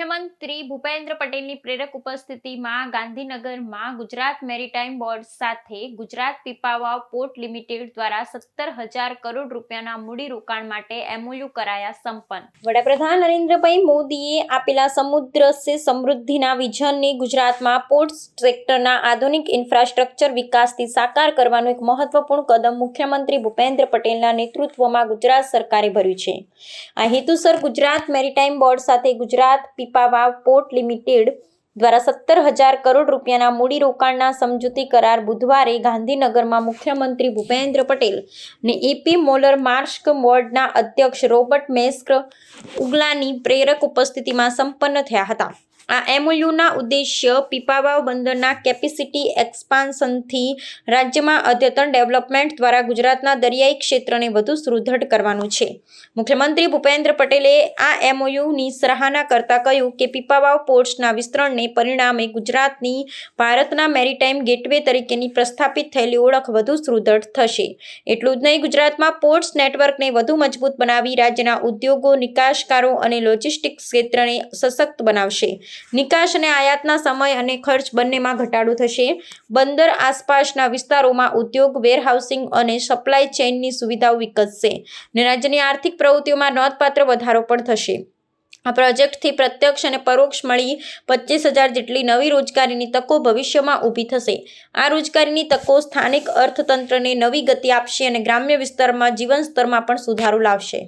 મુખ્યમંત્રી ભૂપેન્દ્ર પટેલની પ્રેરક ઉપસ્થિતિમાં ગાંધીનગરમાં ગુજરાત મેરીટાઈમ બોર્ડ સાથે ગુજરાત પીપાવાવ પોર્ટ લિમિટેડ દ્વારા સત્તર હજાર કરોડ રૂપિયાના મૂડીરોકાણ માટે એમઓયુ કરાયા સંપન્ન. વડાપ્રધાન નરેન્દ્રભાઈ મોદીએ આપેલા સમુદ્ર સે સમૃદ્ધિના વિઝનને ગુજરાતમાં પોર્ટ સેક્ટરના આધુનિક ઇન્ફ્રાસ્ટ્રક્ચર વિકાસથી સાકાર કરવાનું એક મહત્વપૂર્ણ કદમ મુખ્યમંત્રી ભૂપેન્દ્ર પટેલના નેતૃત્વમાં ગુજરાત સરકારે ભર્યું છે. આ હેતુસર ગુજરાત મેરીટાઈમ બોર્ડ સાથે ગુજરાત પીપાવાવ પોર્ટ લિમિટેડ દ્વારા સત્તર હજાર કરોડ રૂપિયાના મૂડીરોકાણના સમજૂતી કરાર બુધવારે ગાંધીનગરમાં મુખ્યમંત્રી ભૂપેન્દ્ર પટેલ ને એપી મોલર માર્સ્ક બોર્ડના અધ્યક્ષ રોબર્ટ મેસ્ક ઉગલાની પ્રેરક ઉપસ્થિતિમાં સંપન્ન થયા હતા. આ એમઓયુના ઉદ્દેશ્ય પીપાવાવ બંદરના કેપેસિટી એક્સપાન્શનથી રાજ્યમાં અદ્યતન ડેવલપમેન્ટ દ્વારા ગુજરાતના દરિયાઈ ક્ષેત્રને વધુ સુદૃઢ કરવાનું છે. મુખ્યમંત્રી ભૂપેન્દ્ર પટેલે આ એમઓયુની સરાહના કરતા કહ્યું કે પીપાવાવ પોર્ટ્સના વિસ્તરણને પરિણામે ગુજરાતની ભારતના મેરીટાઈમ ગેટવે તરીકેની પ્રસ્થાપિત થયેલી ઓળખ વધુ સુદૃઢ થશે. એટલું જ નહીં, ગુજરાતમાં પોર્ટ્સ નેટવર્કને વધુ મજબૂત બનાવી રાજ્યના ઉદ્યોગો, નિકાસકારો અને લોજિસ્ટિક્સ ક્ષેત્રને સશક્ત બનાવશે. નિકાસ અને આયાતના સમય અને ખર્ચ બંનેમાં ઘટાડો થશે. બંદર આસપાસના વિસ્તારોમાં ઉદ્યોગ, વેરહાઉસિંગ અને સપ્લાય ચેઇનની સુવિધાઓ વિકસશે અને રાજ્યની આર્થિક પ્રવૃત્તિઓમાં નોંધપાત્ર વધારો પણ થશે. આ પ્રોજેક્ટથી પ્રત્યક્ષ અને પરોક્ષ મળી પચીસ હજાર જેટલી નવી રોજગારીની તકો ભવિષ્યમાં ઊભી થશે. આ રોજગારીની તકો સ્થાનિક અર્થતંત્રને નવી ગતિ આપશે અને ગ્રામ્ય વિસ્તારમાં જીવન સ્તરમાં પણ સુધારો લાવશે.